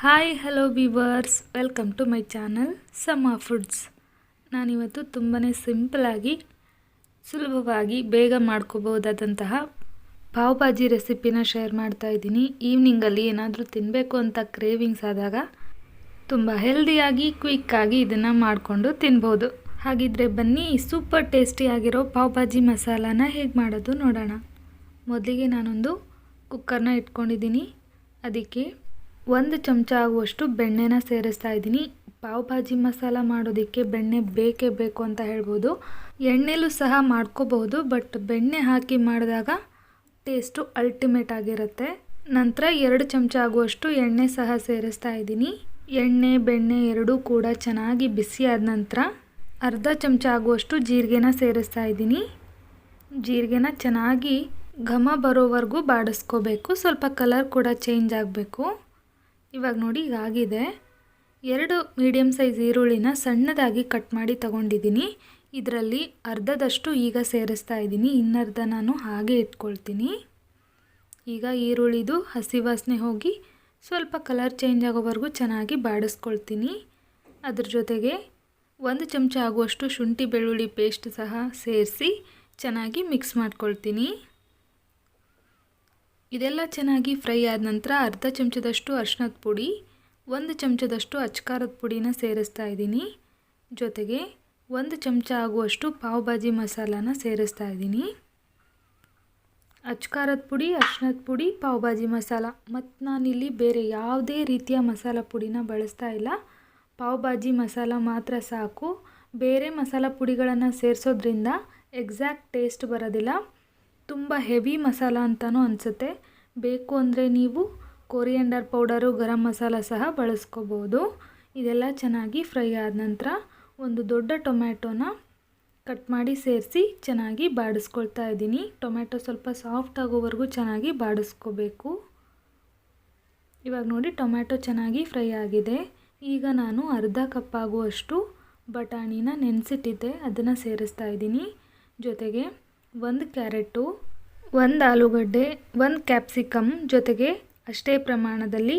Hi hello viewers welcome to my channel ಸಮ್ಮ foods ನಾನಿವತ್ತು ತುಂಬಾ ಸಿಂಪಲಾಗಿ ಸುಲಭವಾಗಿ ಬೇಗ ಮಾಡ್ಕೋಬೋದಾದಂತಹ ಪಾವ್ ಭಾಜಿ ರೆಸಿಪಿನ ಶೇರ್ ಮಾಡ್ತಾ ಇದ್ದೀನಿ. ಈವ್ನಿಂಗಲ್ಲಿ ಏನಾದರೂ ತಿನ್ನಬೇಕು ಅಂತ ಕ್ರೇವಿಂಗ್ಸ್ ಆದಾಗ ತುಂಬ ಹೆಲ್ದಿಯಾಗಿ ಕ್ವಿಕ್ಕಾಗಿ ಇದನ್ನು ಮಾಡಿಕೊಂಡು ತಿನ್ಬೋದು. ಹಾಗಿದ್ರೆ ಬನ್ನಿ ಸೂಪರ್ ಟೇಸ್ಟಿಯಾಗಿರೋ ಪಾವ್ ಭಾಜಿ ಮಸಾಲಾನ ಹೇಗೆ ಮಾಡೋದು ನೋಡೋಣ. ಮೊದಲಿಗೆ ನಾನೊಂದು ಕುಕ್ಕರ್ನ ಇಟ್ಕೊಂಡಿದ್ದೀನಿ. ಅದಕ್ಕೆ ಒಂದು ಚಮಚ ಆಗುವಷ್ಟು ಬೆಣ್ಣೆನ ಸೇರಿಸ್ತಾ ಇದ್ದೀನಿ. ಪಾವ್ ಭಾಜಿ ಮಸಾಲ ಮಾಡೋದಕ್ಕೆ ಬೆಣ್ಣೆ ಬೇಕೇ ಬೇಕು ಅಂತ ಹೇಳ್ಬೋದು. ಎಣ್ಣೆಲೂ ಸಹ ಮಾಡ್ಕೋಬಹುದು, ಬಟ್ ಬೆಣ್ಣೆ ಹಾಕಿ ಮಾಡಿದಾಗ ಟೇಸ್ಟು ಅಲ್ಟಿಮೇಟ್ ಆಗಿರುತ್ತೆ. ನಂತರ ಎರಡು ಚಮಚ ಆಗುವಷ್ಟು ಎಣ್ಣೆ ಸಹ ಸೇರಿಸ್ತಾ ಇದ್ದೀನಿ. ಎಣ್ಣೆ, ಬೆಣ್ಣೆ ಎರಡೂ ಕೂಡ ಚೆನ್ನಾಗಿ ಬಿಸಿ ಆದ ನಂತರ ಅರ್ಧ ಚಮಚ ಆಗುವಷ್ಟು ಜೀರಿಗೆನ ಸೇರಿಸ್ತಾ ಇದ್ದೀನಿ. ಜೀರಿಗೆನ ಚೆನ್ನಾಗಿ ಘಮ ಬರೋವರೆಗೂ ಬಾಡಿಸ್ಕೋಬೇಕು. ಸ್ವಲ್ಪ ಕಲರ್ ಕೂಡ ಚೇಂಜ್ ಆಗಬೇಕು. ಇವಾಗ ನೋಡಿ ಆಗಿದೆ. ಎರಡು ಮೀಡಿಯಮ್ ಸೈಜ್ ಈರುಳ್ಳಿನ ಸಣ್ಣದಾಗಿ ಕಟ್ ಮಾಡಿ ತಗೊಂಡಿದ್ದೀನಿ. ಇದರಲ್ಲಿ ಅರ್ಧದಷ್ಟು ಈಗ ಸೇರಿಸ್ತಾ ಇದ್ದೀನಿ. ಇನ್ನರ್ಧ ನಾನು ಹಾಗೆ ಇಟ್ಕೊಳ್ತೀನಿ. ಈಗ ಈರುಳ್ಳಿದು ಹಸಿ ವಾಸನೆ ಹೋಗಿ ಸ್ವಲ್ಪ ಕಲರ್ ಚೇಂಜ್ ಆಗೋವರೆಗೂ ಚೆನ್ನಾಗಿ ಬಾಡಿಸ್ಕೊಳ್ತೀನಿ. ಅದ್ರ ಜೊತೆಗೆ ಒಂದು ಚಮಚ ಆಗುವಷ್ಟು ಶುಂಠಿ ಬೆಳ್ಳುಳ್ಳಿ ಪೇಸ್ಟ್ ಸಹ ಸೇರಿಸಿ ಚೆನ್ನಾಗಿ ಮಿಕ್ಸ್ ಮಾಡ್ಕೊಳ್ತೀನಿ. ಇದೆಲ್ಲ ಚೆನ್ನಾಗಿ ಫ್ರೈ ಆದ ನಂತರ ಅರ್ಧ ಚಮಚದಷ್ಟು ಅರ್ಶಿನದ ಪುಡಿ, ಒಂದು ಚಮಚದಷ್ಟು ಅಚ್ಕಾರದ ಪುಡಿನ ಸೇರಿಸ್ತಾ ಇದ್ದೀನಿ. ಜೊತೆಗೆ ಒಂದು ಚಮಚ ಆಗುವಷ್ಟು ಪಾವ್ ಭಾಜಿ ಮಸಾಲಾನ ಸೇರಿಸ್ತಾ ಇದ್ದೀನಿ. ಅಚ್ಕಾರದ ಪುಡಿ ಅರ್ಶಿನದ ಪುಡಿ, ಪಾವ್ ಭಾಜಿ ಮಸಾಲ. ಮತ್ತು ನಾನಿಲ್ಲಿ ಬೇರೆ ಯಾವುದೇ ರೀತಿಯ ಮಸಾಲ ಪುಡಿನ ಬಳಸ್ತಾ ಇಲ್ಲ. ಪಾವ್ ಭಾಜಿ ಮಸಾಲ ಮಾತ್ರ ಸಾಕು. ಬೇರೆ ಮಸಾಲ ಪುಡಿಗಳನ್ನು ಸೇರಿಸೋದ್ರಿಂದ ಎಕ್ಸಾಕ್ಟ್ ಟೇಸ್ಟ್ ಬರೋದಿಲ್ಲ. ತುಂಬ ಹೆವಿ ಮಸಾಲ ಅಂತಲೂ ಅನಿಸುತ್ತೆ. ಬೇಕು ಅಂದರೆ ನೀವು ಕೊರಿಯಂಡರ್ ಪೌಡರು, ಗರಂ ಮಸಾಲ ಸಹ ಬಳಸ್ಕೋಬೋದು. ಇದೆಲ್ಲ ಚೆನ್ನಾಗಿ ಫ್ರೈ ಆದ ನಂತರ ಒಂದು ದೊಡ್ಡ ಟೊಮ್ಯಾಟೋನ ಕಟ್ ಮಾಡಿ ಸೇರಿಸಿ ಚೆನ್ನಾಗಿ ಬಾಡಿಸ್ಕೊಳ್ತಾ ಇದ್ದೀನಿ. ಟೊಮ್ಯಾಟೊ ಸ್ವಲ್ಪ ಸಾಫ್ಟ್ ಆಗೋವರೆಗೂ ಚೆನ್ನಾಗಿ ಬಾಡಿಸ್ಕೋಬೇಕು. ಇವಾಗ ನೋಡಿ ಟೊಮ್ಯಾಟೊ ಚೆನ್ನಾಗಿ ಫ್ರೈ ಆಗಿದೆ. ಈಗ ನಾನು ಅರ್ಧ ಕಪ್ ಆಗುವಷ್ಟು ಬಟಾಣಿನ ನೆನೆಸಿಟ್ಟಿದ್ದೆ. ಅದನ್ನು ಸೇರಿಸ್ತಾ ಇದ್ದೀನಿ. ಜೊತೆಗೆ ಒಂದು ಕ್ಯಾರೆಟು, ಒಂದು ಆಲೂಗಡ್ಡೆ, ಒಂದು ಕ್ಯಾಪ್ಸಿಕಮ್ ಜೊತೆಗೆ ಅಷ್ಟೇ ಪ್ರಮಾಣದಲ್ಲಿ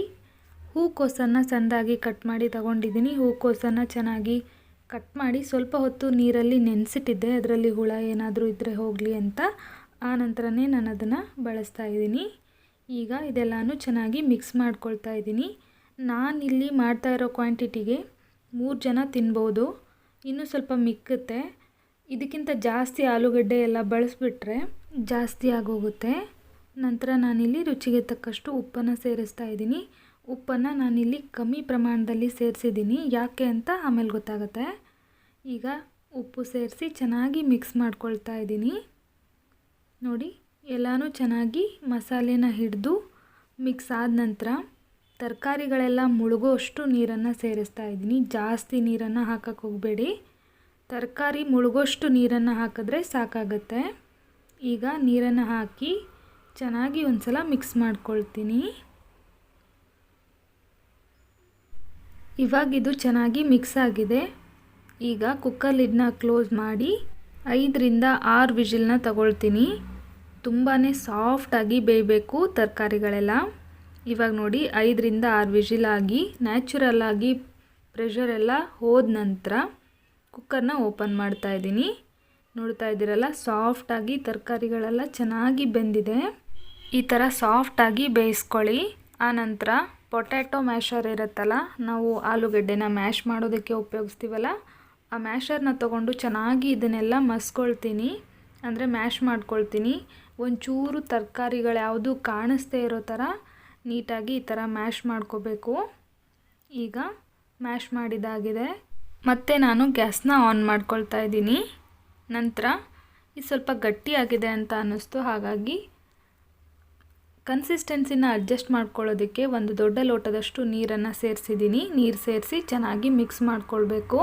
ಹೂಕೋಸನ್ನು ಸಣ್ಣದಾಗಿ ಕಟ್ ಮಾಡಿ ತಗೊಂಡಿದ್ದೀನಿ. ಹೂಕೋಸನ್ನು ಚೆನ್ನಾಗಿ ಕಟ್ ಮಾಡಿ ಸ್ವಲ್ಪ ಹೊತ್ತು ನೀರಲ್ಲಿ ನೆನೆಸಿಟ್ಟಿದ್ದೆ. ಅದರಲ್ಲಿ ಹುಳ ಏನಾದರೂ ಇದ್ದರೆ ಹೋಗಲಿ ಅಂತ. ಆ ನಂತರನೇ ನಾನು ಅದನ್ನು ಬಳಸ್ತಾ ಇದ್ದೀನಿ. ಈಗ ಇದೆಲ್ಲನೂ ಚೆನ್ನಾಗಿ ಮಿಕ್ಸ್ ಮಾಡ್ಕೊಳ್ತಾ ಇದ್ದೀನಿ. ನಾನಿಲ್ಲಿ ಮಾಡ್ತಾ ಇರೋ ಕ್ವಾಂಟಿಟಿಗೆ ಮೂರು ಜನ ತಿನ್ಬೋದು. ಇನ್ನೂ ಸ್ವಲ್ಪ ಮಿಕ್ಕುತ್ತೆ. ಇದಕ್ಕಿಂತ ಜಾಸ್ತಿ ಆಲೂಗಡ್ಡೆ ಎಲ್ಲ ಬಳಸಿಬಿಟ್ರೆ ಜಾಸ್ತಿ ಆಗೋಗುತ್ತೆ. ನಂತರ ನಾನಿಲ್ಲಿ ರುಚಿಗೆ ತಕ್ಕಷ್ಟು ಉಪ್ಪನ್ನು ಸೇರಿಸ್ತಾ ಇದ್ದೀನಿ. ಉಪ್ಪನ್ನು ನಾನಿಲ್ಲಿ ಕಮ್ಮಿ ಪ್ರಮಾಣದಲ್ಲಿ ಸೇರಿಸಿದ್ದೀನಿ. ಯಾಕೆ ಅಂತ ಆಮೇಲೆ ಗೊತ್ತಾಗುತ್ತೆ. ಈಗ ಉಪ್ಪು ಸೇರಿಸಿ ಚೆನ್ನಾಗಿ ಮಿಕ್ಸ್ ಮಾಡ್ಕೊಳ್ತಾ ಇದ್ದೀನಿ. ನೋಡಿ, ಎಲ್ಲನೂ ಚೆನ್ನಾಗಿ ಮಸಾಲೆನ ಹಿಡಿದು ಮಿಕ್ಸ್ ಆದ ನಂತರ ತರಕಾರಿಗಳೆಲ್ಲ ಮುಳುಗೋ ಅಷ್ಟು ನೀರನ್ನು ಸೇರಿಸ್ತಾ ಇದ್ದೀನಿ. ಜಾಸ್ತಿ ನೀರನ್ನು ಹಾಕಕ್ಕೆ ಹೋಗಬೇಡಿ. ತರಕಾರಿ ಮುಳುಗೋಷ್ಟು ನೀರನ್ನು ಹಾಕಿದ್ರೆ ಸಾಕಾಗತ್ತೆ. ಈಗ ನೀರನ್ನು ಹಾಕಿ ಚೆನ್ನಾಗಿ ಒಂದು ಸಲ ಮಿಕ್ಸ್ ಮಾಡ್ಕೊಳ್ತೀನಿ. ಇವಾಗ ಇದು ಚೆನ್ನಾಗಿ ಮಿಕ್ಸ್ ಆಗಿದೆ. ಈಗ ಕುಕ್ಕರ್ ಲಿಡ್ನ ಕ್ಲೋಸ್ ಮಾಡಿ ಐದರಿಂದ ಆರು ವಿಜಿಲ್ನ ತಗೊಳ್ತೀನಿ. ತುಂಬಾ ಸಾಫ್ಟಾಗಿ ಬೇಯಬೇಕು ತರಕಾರಿಗಳೆಲ್ಲ. ಇವಾಗ ನೋಡಿ ಐದರಿಂದ ಆರು ವಿಜಿಲ್ ಆಗಿ ನ್ಯಾಚುರಲ್ಲಾಗಿ ಪ್ರೆಷರೆಲ್ಲ ಹೋದ ನಂತರ ಕುಕ್ಕರ್ನ ಓಪನ್ ಮಾಡ್ತಾ ಇದ್ದೀನಿ. ನೋಡ್ತಾ ಇದ್ದೀರಲ್ಲ ಸಾಫ್ಟಾಗಿ ತರಕಾರಿಗಳೆಲ್ಲ ಚೆನ್ನಾಗಿ ಬೆಂದಿದೆ. ಈ ಥರ ಸಾಫ್ಟಾಗಿ ಬೇಯಿಸ್ಕೊಳ್ಳಿ. ಆನಂತರ ಪೊಟ್ಯಾಟೊ ಮ್ಯಾಶರ್ ಇರುತ್ತಲ್ಲ, ನಾವು ಆಲೂಗಡ್ಡೆನ ಮ್ಯಾಶ್ ಮಾಡೋದಕ್ಕೆ ಉಪಯೋಗಿಸ್ತೀವಲ್ಲ, ಆ ಮ್ಯಾಷರ್ನ ತೊಗೊಂಡು ಚೆನ್ನಾಗಿ ಇದನ್ನೆಲ್ಲ ಮಸ್ಕೊಳ್ತೀನಿ. ಅಂದರೆ ಮ್ಯಾಶ್ ಮಾಡ್ಕೊಳ್ತೀನಿ. ಒಂಚೂರು ತರಕಾರಿಗಳು ಯಾವುದು ಕಾಣಿಸ್ದೇ ಇರೋ ಥರ ನೀಟಾಗಿ ಈ ಥರ ಮ್ಯಾಶ್ ಮಾಡ್ಕೋಬೇಕು. ಈಗ ಮ್ಯಾಶ್ ಮಾಡಿದಾಗಿದೆ ಮತ್ತು ನಾನು ಗ್ಯಾಸ್ನ ಆನ್ ಮಾಡ್ಕೊಳ್ತಾ ಇದ್ದೀನಿ. ನಂತರ ಇದು ಸ್ವಲ್ಪ ಗಟ್ಟಿಯಾಗಿದೆ ಅಂತ ಅನ್ನಿಸ್ತು. ಹಾಗಾಗಿ ಕನ್ಸಿಸ್ಟೆನ್ಸಿನ ಅಡ್ಜಸ್ಟ್ ಮಾಡ್ಕೊಳ್ಳೋದಕ್ಕೆ ಒಂದು ದೊಡ್ಡ ಲೋಟದಷ್ಟು ನೀರನ್ನು ಸೇರಿಸಿದ್ದೀನಿ. ನೀರು ಸೇರಿಸಿ ಚೆನ್ನಾಗಿ ಮಿಕ್ಸ್ ಮಾಡ್ಕೊಳ್ಬೇಕು.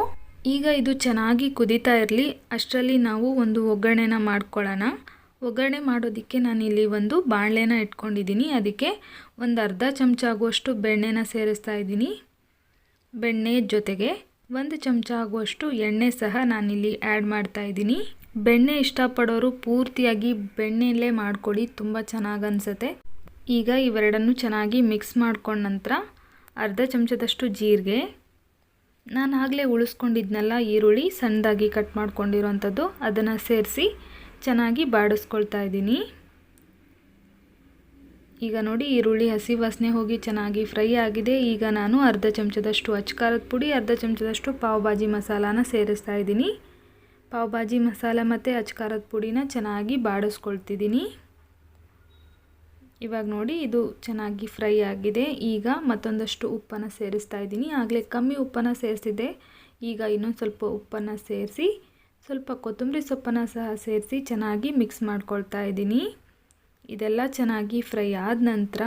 ಈಗ ಇದು ಚೆನ್ನಾಗಿ ಕುದೀತಾ ಇರಲಿ. ಅಷ್ಟರಲ್ಲಿ ನಾವು ಒಂದು ಒಗ್ಗರಣೆನ ಮಾಡ್ಕೊಳ್ಳೋಣ. ಒಗ್ಗರಣೆ ಮಾಡೋದಕ್ಕೆ ನಾನಿಲ್ಲಿ ಒಂದು ಬಾಣಲೆನ ಇಟ್ಕೊಂಡಿದ್ದೀನಿ. ಅದಕ್ಕೆ ಒಂದು ಅರ್ಧ ಚಮಚ ಆಗುವಷ್ಟು ಬೆಣ್ಣೆನ ಸೇರಿಸ್ತಾ ಇದ್ದೀನಿ. ಬೆಣ್ಣೆ ಜೊತೆಗೆ ಒಂದು ಚಮಚ ಆಗುವಷ್ಟು ಎಣ್ಣೆ ಸಹ ನಾನಿಲ್ಲಿ ಆ್ಯಡ್ ಮಾಡ್ತಾ ಇದ್ದೀನಿ. ಬೆಣ್ಣೆ ಇಷ್ಟಪಡೋರು ಪೂರ್ತಿಯಾಗಿ ಬೆಣ್ಣೆಯಲ್ಲೇ ಮಾಡ್ಕೊಳ್ಳಿ ತುಂಬ ಚೆನ್ನಾಗಿ ಅನಿಸುತ್ತೆ. ಈಗ ಇವೆರಡನ್ನು ಚೆನ್ನಾಗಿ ಮಿಕ್ಸ್ ಮಾಡ್ಕೊಂಡ ನಂತರ ಅರ್ಧ ಚಮಚದಷ್ಟು ಜೀರಿಗೆ, ನಾನು ಆಗಲೇ ಉಳಿಸ್ಕೊಂಡಿದ್ನಲ್ಲ ಈರುಳ್ಳಿ ಸಣ್ಣದಾಗಿ ಕಟ್ ಮಾಡ್ಕೊಂಡಿರೋವಂಥದ್ದು, ಅದನ್ನು ಸೇರಿಸಿ ಚೆನ್ನಾಗಿ ಬಾಡಿಸ್ಕೊಳ್ತಾ ಇದ್ದೀನಿ. ಈಗ ನೋಡಿ ಈರುಳ್ಳಿ, ಹಸಿ ವಾಸನೆ ಹೋಗಿ ಚೆನ್ನಾಗಿ ಫ್ರೈ ಆಗಿದೆ. ಈಗ ನಾನು ಅರ್ಧ ಚಮಚದಷ್ಟು ಅಚ್ಕಾರದ ಪುಡಿ, ಅರ್ಧ ಚಮಚದಷ್ಟು ಪಾವ್ ಭಾಜಿ ಮಸಾಲಾನ ಸೇರಿಸ್ತಾ ಇದ್ದೀನಿ. ಪಾವ್ ಭಾಜಿ ಮಸಾಲ ಮತ್ತು ಅಚ್ಕಾರದ ಪುಡಿನ ಚೆನ್ನಾಗಿ ಬಾಡಿಸ್ಕೊಳ್ತಿದ್ದೀನಿ. ಇವಾಗ ನೋಡಿ ಇದು ಚೆನ್ನಾಗಿ ಫ್ರೈ ಆಗಿದೆ. ಈಗ ಮತ್ತೊಂದಷ್ಟು ಉಪ್ಪನ್ನು ಸೇರಿಸ್ತಾ ಇದ್ದೀನಿ. ಆಗಲೇ ಕಮ್ಮಿ ಉಪ್ಪನ್ನು ಸೇರಿಸಿದ್ದೆ. ಈಗ ಇನ್ನೊಂದು ಸ್ವಲ್ಪ ಉಪ್ಪನ್ನು ಸೇರಿಸಿ, ಸ್ವಲ್ಪ ಕೊತ್ತಂಬರಿ ಸೊಪ್ಪನ್ನು ಸಹ ಸೇರಿಸಿ ಚೆನ್ನಾಗಿ ಮಿಕ್ಸ್ ಮಾಡ್ಕೊಳ್ತಾ ಇದ್ದೀನಿ. ಇದೆಲ್ಲ ಚೆನ್ನಾಗಿ ಫ್ರೈ ಆದ ನಂತರ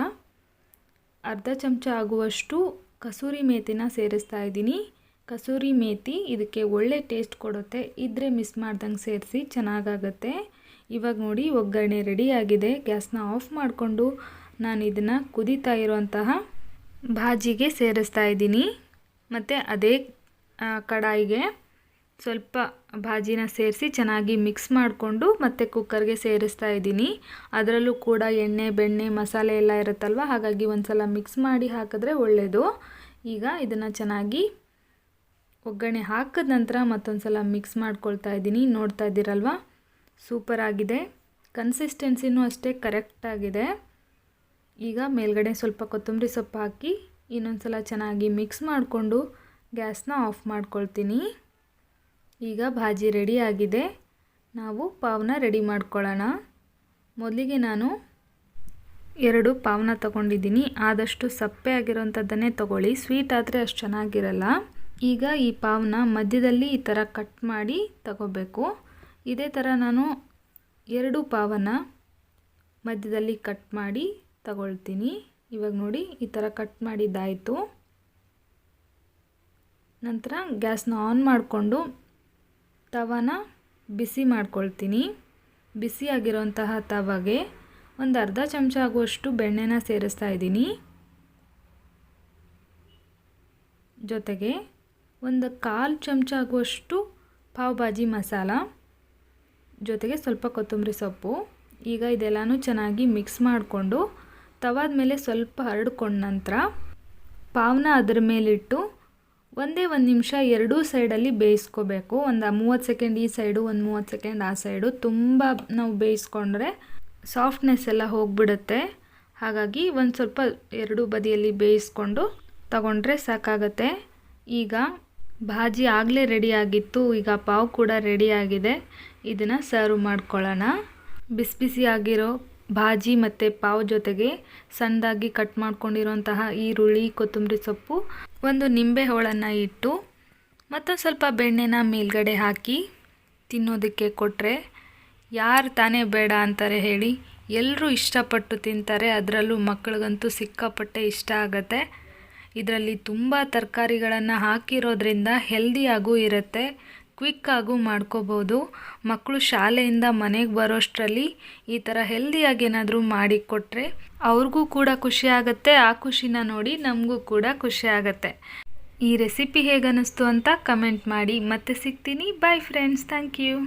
ಅರ್ಧ ಚಮಚ ಆಗುವಷ್ಟು ಕಸೂರಿ ಮೇಥಿನ ಸೇರಿಸ್ತಾ ಇದ್ದೀನಿ. ಕಸೂರಿ ಮೇತಿ ಇದಕ್ಕೆ ಒಳ್ಳೆ ಟೇಸ್ಟ್ ಕೊಡುತ್ತೆ. ಇದ್ರೆ ಮಿಸ್ ಮಾಡ್ದಂಗೆ ಸೇರಿಸಿ ಚೆನ್ನಾಗಾಗತ್ತೆ. ಇವಾಗ ನೋಡಿ ಒಗ್ಗರಣೆ ರೆಡಿಯಾಗಿದೆ ಗ್ಯಾಸ್ನ ಆಫ್ ಮಾಡಿಕೊಂಡು ನಾನು ಇದನ್ನು ಕುದೀತಾ ಇರುವಂತಹ ಭಾಜಿಗೆ ಸೇರಿಸ್ತಾ ಇದ್ದೀನಿ. ಮತ್ತು ಅದೇ ಕಡಾಯಿಗೆ ಸ್ವಲ್ಪ ಭಾಜಿನ ಸೇರಿಸಿ ಚೆನ್ನಾಗಿ ಮಿಕ್ಸ್ ಮಾಡಿಕೊಂಡು ಮತ್ತೆ ಕುಕ್ಕರ್ಗೆ ಸೇರಿಸ್ತಾ ಇದ್ದೀನಿ. ಅದರಲ್ಲೂ ಕೂಡ ಎಣ್ಣೆ, ಬೆಣ್ಣೆ, ಮಸಾಲೆ ಎಲ್ಲ ಇರುತ್ತಲ್ವ? ಹಾಗಾಗಿ ಒಂದು ಸಲ ಮಿಕ್ಸ್ ಮಾಡಿ ಹಾಕಿದ್ರೆ ಒಳ್ಳೆಯದು ಈಗ ಇದನ್ನು ಚೆನ್ನಾಗಿ ಒಗ್ಗರಣೆ ಹಾಕಿದ ನಂತರ ಮತ್ತೊಂದು ಸಲ ಮಿಕ್ಸ್ ಮಾಡ್ಕೊಳ್ತಾ ಇದ್ದೀನಿ. ನೋಡ್ತಾ ಇದ್ದೀರಲ್ವ? ಸೂಪರ್ ಆಗಿದೆ. ಕನ್ಸಿಸ್ಟೆನ್ಸಿನೂ ಅಷ್ಟೇ ಕರೆಕ್ಟಾಗಿದೆ ಈಗ ಮೇಲ್ಗಡೆ ಸ್ವಲ್ಪ ಕೊತ್ತಂಬರಿ ಸೊಪ್ಪು ಹಾಕಿ ಇನ್ನೊಂದು ಸಲ ಚೆನ್ನಾಗಿ ಮಿಕ್ಸ್ ಮಾಡಿಕೊಂಡು ಗ್ಯಾಸ್ನ ಆಫ್ ಮಾಡ್ಕೊಳ್ತೀನಿ. ಈಗ ಭಾಜಿ ರೆಡಿ ಆಗಿದೆ. ನಾವು ಪಾವನ ರೆಡಿ ಮಾಡ್ಕೊಳ್ಳೋಣ. ಮೊದಲಿಗೆ ನಾನು ಎರಡು ಪಾವನ ತಗೊಂಡಿದ್ದೀನಿ. ಆದಷ್ಟು ಸಪ್ಪೆ ಆಗಿರೋಂಥದ್ದನ್ನೇ ತಗೊಳ್ಳಿ. ಸ್ವೀಟ್ ಆದರೆ ಅಷ್ಟು ಚೆನ್ನಾಗಿರಲ್ಲ. ಈಗ ಈ ಪಾವನ್ನ ಮಧ್ಯದಲ್ಲಿ ಈ ಥರ ಕಟ್ ಮಾಡಿ ತಗೋಬೇಕು. ಇದೇ ಥರ ನಾನು ಎರಡು ಪಾವನ ಮಧ್ಯದಲ್ಲಿ ಕಟ್ ಮಾಡಿ ತಗೊಳ್ತೀನಿ. ಇವಾಗ ನೋಡಿ, ಈ ಥರ ಕಟ್ ಮಾಡಿದ್ದಾಯಿತು. ನಂತರ ಗ್ಯಾಸ್ನ ಆನ್ ಮಾಡಿಕೊಂಡು ತವಾನ ಬಿಸಿ ಮಾಡ್ಕೊಳ್ತೀನಿ. ಬಿಸಿಯಾಗಿರೋಂತಹ ತವಾಗೆ ಒಂದು ಅರ್ಧ ಚಮಚ ಆಗುವಷ್ಟು ಬೆಣ್ಣೆನ ಸೇರಿಸ್ತಾ ಇದ್ದೀನಿ. ಜೊತೆಗೆ ಒಂದು ಕಾಲು ಚಮಚ ಆಗುವಷ್ಟು ಪಾವ್ ಭಾಜಿ ಮಸಾಲ, ಜೊತೆಗೆ ಸ್ವಲ್ಪ ಕೊತ್ತಂಬರಿ ಸೊಪ್ಪು. ಈಗ ಇದೆಲ್ಲನೂ ಚೆನ್ನಾಗಿ ಮಿಕ್ಸ್ ಮಾಡಿಕೊಂಡು ತವಾದ ಮೇಲೆ ಸ್ವಲ್ಪ ಹರಡ್ಕೊಂಡ ನಂತರ ಪಾವನ್ನ ಅದರ ಮೇಲಿಟ್ಟು ಒಂದೇ ಒಂದು ನಿಮಿಷ ಎರಡೂ ಸೈಡಲ್ಲಿ ಬೇಯಿಸ್ಕೋಬೇಕು. ಒಂದು ಮೂವತ್ತು ಸೆಕೆಂಡ್ ಈ ಸೈಡು ಒಂದು ಮೂವತ್ತು ಸೆಕೆಂಡ್ ಆ ಸೈಡು ತುಂಬ ನಾವು ಬೇಯಿಸ್ಕೊಂಡ್ರೆ ಸಾಫ್ಟ್ನೆಸ್ ಎಲ್ಲ ಹೋಗ್ಬಿಡುತ್ತೆ. ಹಾಗಾಗಿ ಒಂದು ಸ್ವಲ್ಪ ಎರಡೂ ಬದಿಯಲ್ಲಿ ಬೇಯಿಸ್ಕೊಂಡು ತಗೊಂಡ್ರೆ ಸಾಕಾಗತ್ತೆ. ಈಗ ಭಾಜಿ ಆಗಲೇ ರೆಡಿಯಾಗಿತ್ತು ಈಗ ಪಾವ್ ಕೂಡ ರೆಡಿಯಾಗಿದೆ ಇದನ್ನು ಸರ್ವ್ ಮಾಡ್ಕೊಳ್ಳೋಣ. ಬಿಸಿ ಬಿಸಿ ಆಗಿರೋ ಭಾಜಿ ಮತ್ತು ಪಾವ್ ಜೊತೆಗೆ ಸಣ್ಣದಾಗಿ ಕಟ್ ಮಾಡ್ಕೊಂಡಿರುವಂತಹ ಈರುಳ್ಳಿ, ಕೊತ್ತಂಬರಿ ಸೊಪ್ಪು, ಒಂದು ನಿಂಬೆ ಹೋಳನ್ನು ಇಟ್ಟು ಮತ್ತೊಂದು ಸ್ವಲ್ಪ ಬೆಣ್ಣೆನ ಮೇಲ್ಗಡೆ ಹಾಕಿ ತಿನ್ನೋದಕ್ಕೆ ಕೊಟ್ಟರೆ ಯಾರು ತಾನೇ ಬೇಡ ಅಂತಾರೆ ಹೇಳಿ. ಎಲ್ಲರೂ ಇಷ್ಟಪಟ್ಟು ತಿಂತಾರೆ. ಅದರಲ್ಲೂ ಮಕ್ಕಳಿಗಂತೂ ಸಿಕ್ಕಾಪಟ್ಟೆ ಇಷ್ಟ ಆಗುತ್ತೆ. ಇದರಲ್ಲಿ ತುಂಬ ತರಕಾರಿಗಳನ್ನು ಹಾಕಿರೋದ್ರಿಂದ ಹೆಲ್ದಿಯಾಗೂ ಇರುತ್ತೆ. ಕ್ವಿಕ್ಕಾಗೂ ಮಾಡ್ಕೋಬೋದು. ಮಕ್ಕಳು ಶಾಲೆಯಿಂದ ಮನೆಗೆ ಬರೋಷ್ಟರಲ್ಲಿ ಈ ಥರ ಹೆಲ್ದಿಯಾಗಿ ಏನಾದರೂ ಮಾಡಿಕೊಟ್ರೆ ಅವ್ರಿಗೂ ಕೂಡ ಖುಷಿ ಆಗುತ್ತೆ, ಆ ಖುಷಿನ ನೋಡಿ ನಮಗೂ ಕೂಡ ಖುಷಿ ಆಗುತ್ತೆ. ಈ ರೆಸಿಪಿ ಹೇಗನ್ನಿಸ್ತು ಅಂತ ಕಮೆಂಟ್ ಮಾಡಿ. ಮತ್ತೆ ಸಿಗ್ತೀನಿ. Bye friends thank you